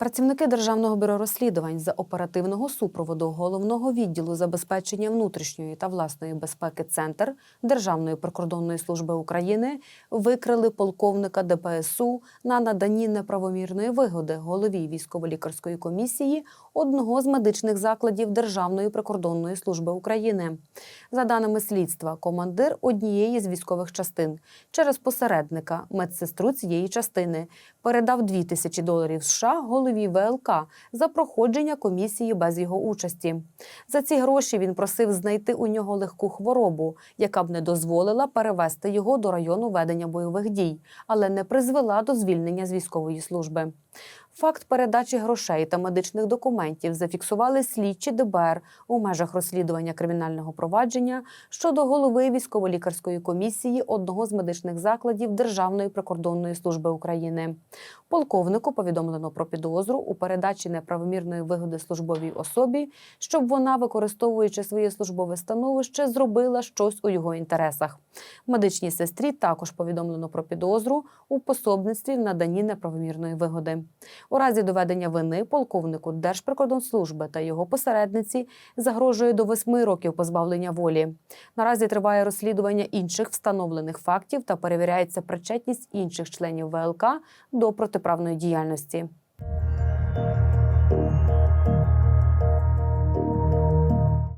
Працівники Державного бюро розслідувань за оперативного супроводу головного відділу забезпечення внутрішньої та власної безпеки Центр Державної прикордонної служби України викрили полковника ДПСУ на наданні неправомірної вигоди голові військово-лікарської комісії одного з медичних закладів Державної прикордонної служби України. За даними слідства, командир однієї з військових частин через посередника медсестру цієї частини передав 2 тисячі доларів США голові ВЛК за проходження комісії без його участі. За ці гроші він просив знайти у нього легку хворобу, яка б не дозволила перевести його до району ведення бойових дій, але не призвела до звільнення з військової служби. Факт передачі грошей та медичних документів зафіксували слідчі ДБР у межах розслідування кримінального провадження щодо голови військово-лікарської комісії одного з медичних закладів Державної прикордонної служби України. Полковнику повідомлено про підозру у передачі неправомірної вигоди службовій особі, щоб вона, використовуючи своє службове становище, зробила щось у його інтересах. Медичній сестрі також повідомлено про підозру у пособництві в наданні неправомірної вигоди. У разі доведення вини полковнику Держприкордонслужби та його посередниці загрожує до восьми років позбавлення волі. Наразі триває розслідування інших встановлених фактів та перевіряється причетність інших членів ВЛК до протиправної діяльності.